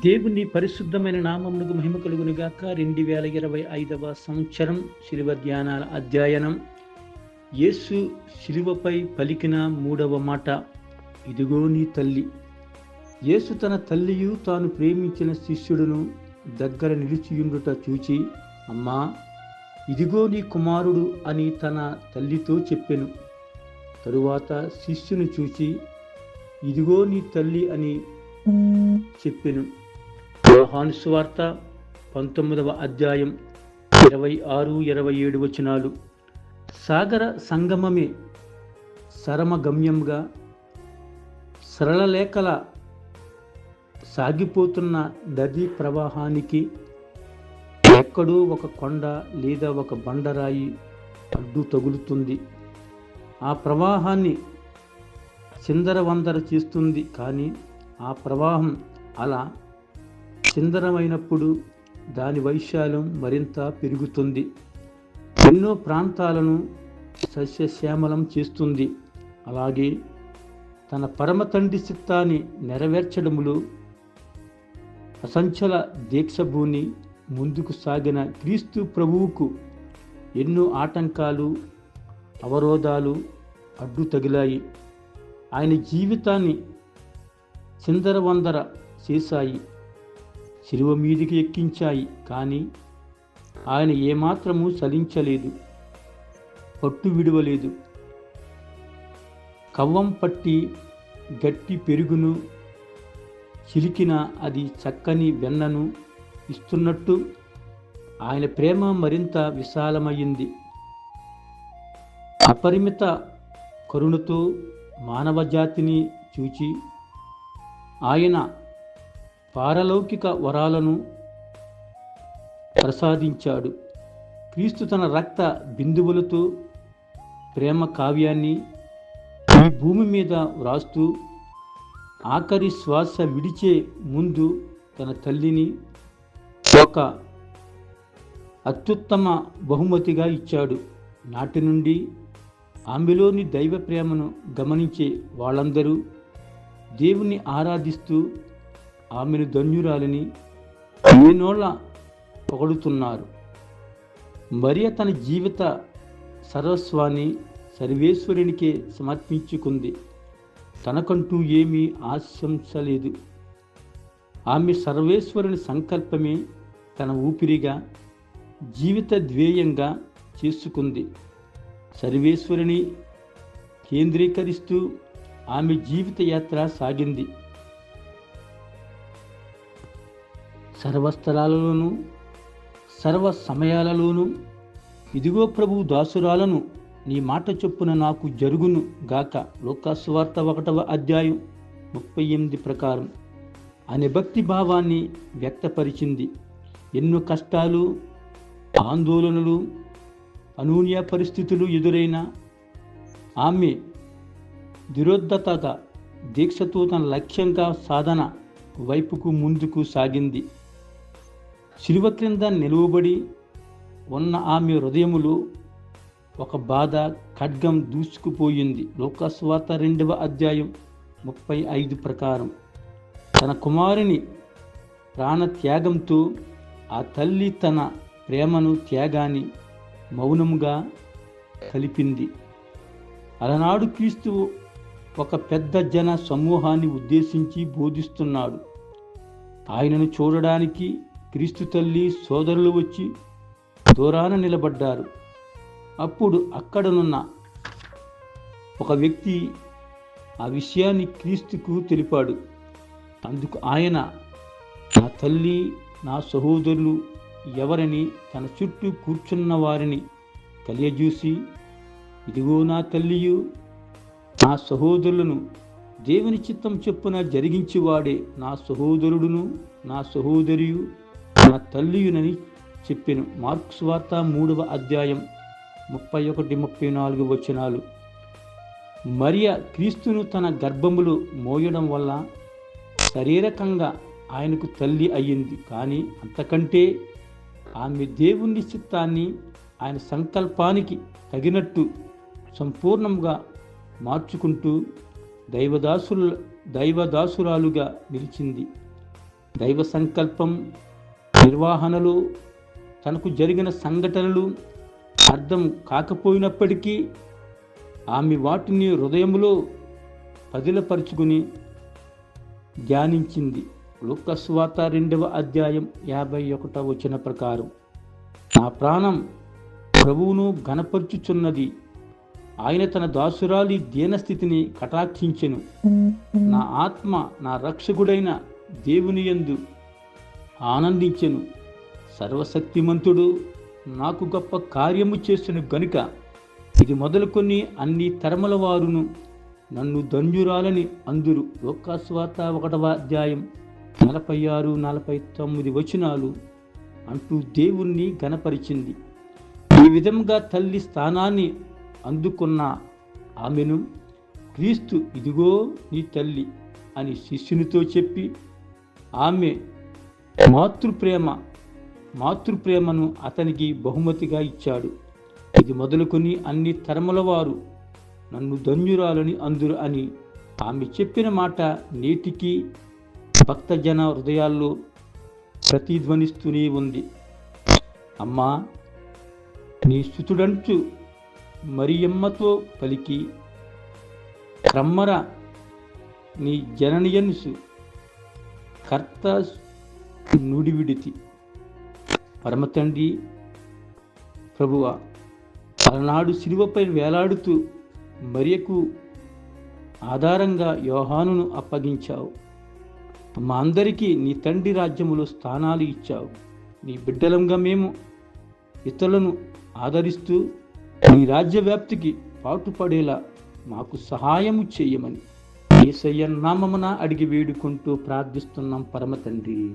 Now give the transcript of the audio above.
దేవుని పరిశుద్ధమైన నామమునకు మహిమ కలుగునుగాక. రెండు వేల ఇరవై ఐదవ సంవత్సరం శిలువ ధ్యానాల అధ్యయనం. యేసు శిలువపై పలికిన మూడవ మాట ఇదిగో నీ తల్లి. యేసు తన తల్లియు తాను ప్రేమించిన శిష్యుడును దగ్గర నిలిచియుండుట చూచి అమ్మా ఇదిగో నీ కుమారుడు అని తన తల్లితో చెప్పెను. తరువాత శిష్యుని చూచి ఇదిగో నీ తల్లి అని చెప్పెను. యోహాను సువార్త పంతొమ్మిదవ అధ్యాయం ఇరవై ఆరు ఇరవై ఏడు వచనాలు. సాగర సంగమమే సరమగమ్యంగా సరళ లేఖల సాగిపోతున్న నదీ ప్రవాహానికి ఎక్కడో ఒక కొండ లేదా ఒక బండరాయి అడ్డు తగులుతుంది. ఆ ప్రవాహాన్ని చిందరవందర చేస్తుంది కానీ ఆ ప్రవాహం అలా చిందరమైనప్పుడు దాని వైశాల్యం మరింత పెరుగుతుంది. ఎన్నో ప్రాంతాలను సస్యశ్యామలం చేస్తుంది. అలాగే తన పరమ తండ్రి చిత్తాన్ని నెరవేర్చడంలో అసంచల దీక్షభూని ముందుకు సాగిన క్రీస్తు ప్రభువుకు ఎన్నో ఆటంకాలు అవరోధాలు అడ్డు తగిలాయి. ఆయన జీవితాన్ని చిందరవందర చేశాయి. శిలువ మీదికి ఎక్కించాయి కానీ ఆయన ఏమాత్రము చలించలేదు పట్టు విడవలేదు. కవ్వం పట్టి గట్టి పెరుగును చిలికిన అది చక్కని వెన్నను ఇస్తున్నట్టు ఆయన ప్రేమ మరింత విశాలమైంది అపరిమిత కరుణతో మానవ జాతిని చూచి ఆయన పారలౌకిక వరాలను ప్రసాదించాడు. క్రీస్తు తన రక్త బిందువులతో ప్రేమ కావ్యాన్ని ఈ భూమి మీద వ్రాస్తూ ఆఖరి శ్వాస విడిచే ముందు తన తల్లిని ఒక అత్యుత్తమ బహుమతిగా ఇచ్చాడు. నాటి నుండి ఆమెలోని దైవ ప్రేమను గమనించే వాళ్ళందరూ దేవుణ్ణి ఆరాధిస్తూ ఆమెను ధన్యురాలిని ఎన్నోళ్ళ పొగడుతున్నారు. మరియ తన జీవిత సర్వస్వాన్ని సర్వేశ్వరునికే సమర్పించుకుంది. తనకంటూ ఏమీ ఆశంసలేదు ఆమె సర్వేశ్వరుని సంకల్పమే తన ఊపిరిగా జీవిత ధ్యేయంగా చేసుకుంది. సర్వేశ్వరుని కేంద్రీకరిస్తూ ఆమె జీవిత యాత్ర సాగింది. సర్వస్థలాలలోనూ సర్వ సమయాలలోనూ ఇదిగో ప్రభు దాసురాలను నీ మాట చొప్పున నాకు జరుగును గాక. లోకాస్వార్త ఒకటవ అధ్యాయం ముప్పై ఎనిమిది ప్రకారం. అనే భక్తి భావాన్ని వ్యక్తపరిచింది. ఎన్నో కష్టాలు ఆందోళనలు అనూన్య పరిస్థితులు ఎదురైన ఆమె దురోద్ధతగా దీక్షతో తన లక్ష్యంగా సాధన వైపుకు ముందుకు సాగింది. శిలువ క్రింద నిలువబడి ఉన్న ఆమె హృదయములో ఒక బాధ ఖడ్గం దూసుకుపోయింది. లోకస్వాత రెండవ అధ్యాయం ముప్పై ఐదు ప్రకారం తన కుమారుని ప్రాణ త్యాగంతో ఆ తల్లి తన ప్రేమను త్యాగాన్ని మౌనముగా కలిపింది. అలనాడు క్రీస్తు ఒక పెద్ద జన సమూహాన్ని ఉద్దేశించి బోధిస్తున్నాడు. ఆయనను చూడడానికి క్రీస్తు తల్లి సోదరులు వచ్చి దూరాన నిలబడ్డారు. అప్పుడు అక్కడనున్న ఒక వ్యక్తి ఆ విషయాన్ని క్రీస్తుకు తెలిపాడు. అందుకు ఆయన నా తల్లి నా సహోదరులు ఎవరని తన చుట్టూ కూర్చున్న వారిని తెలియజూసి ఇదిగో నా తల్లియు నా సహోదరులను దేవుని చిత్తం చొప్పున జరిగించేవాడే నా సహోదరుడును నా సహోదరియు నా తల్లియునని చెప్పాను. మార్క్స్ వార్త మూడవ అధ్యాయం ముప్పై ఒకటి ముప్పై నాలుగు వచనాలు. మరియ క్రీస్తును తన గర్భములు మోయడం వల్ల శారీరకంగా ఆయనకు తల్లి అయ్యింది. కానీ అంతకంటే ఆమె దేవుని చిత్తాన్ని ఆయన సంకల్పానికి తగినట్టు సంపూర్ణంగా మార్చుకుంటూ దైవదాసులు దైవదాసురాలుగా నిలిచింది. దైవ సంకల్పం నిర్వహణలో తనకు జరిగిన సంఘటనలు అర్థం కాకపోయినప్పటికీ ఆమె వాటిని హృదయంలో పదిలపరుచుకుని ధ్యానించింది. లోకస్వాత రెండవ అధ్యాయం యాభై ఒకటవ వచ్చిన ప్రకారం నా ప్రాణం ప్రభువును గనపరుచుచున్నది ఆయన తన దాసురాలి దీనస్థితిని కటాక్షించెను. నా ఆత్మ నా రక్షకుడైన దేవుని యందు ఆనందించెను. సర్వశక్తిమంతుడు నాకు గొప్ప కార్యము చేసిన గనుక ఇది మొదలుకొని అన్ని తరముల వారును నన్ను ధన్యురాలని అందురు. లోకాస్వాత ఒకటవ అధ్యాయం నలభై ఆరు నలభై తొమ్మిది వచనాలు అంటూ దేవుణ్ణి గనపరిచింది ఈ విధంగా తల్లి స్థానాన్ని అందుకున్న ఆమెను క్రీస్తు ఇదిగో నీ తల్లి అని శిష్యునితో చెప్పి ఆమె మాతృప్రేమ మాతృప్రేమను అతనికి బహుమతిగా ఇచ్చాడు. ఇది మొదలుకొని అన్ని తరముల వారు నన్ను ధన్యురాలని అందురు అని ఆమె చెప్పిన మాట నేటికి భక్తజన హృదయాల్లో ప్రతిధ్వనిస్తూనే ఉంది. అమ్మా నీ స్థుతుడంచు మరియమ్మతో పలికి క్రమ్మర నీ జననియన్సు కర్త నుడివిడితి. పరమతండ్రి ప్రభువ అలనాడు శిలువపై వేలాడుతూ మరియకు ఆధారంగా యోహానును అప్పగించావు. మా అందరికీ నీ తండ్రి రాజ్యములో స్థానాలు ఇచ్చావు. నీ బిడ్డలంగా మేము ఇతరులను ఆదరిస్తూ నీ రాజ్యవ్యాప్తికి పాటుపడేలా మాకు సహాయము చేయమని. ఏసయ్య నామమున అడిగి వేడుకుంటూ ప్రార్థిస్తున్నాం పరమ తండ్రి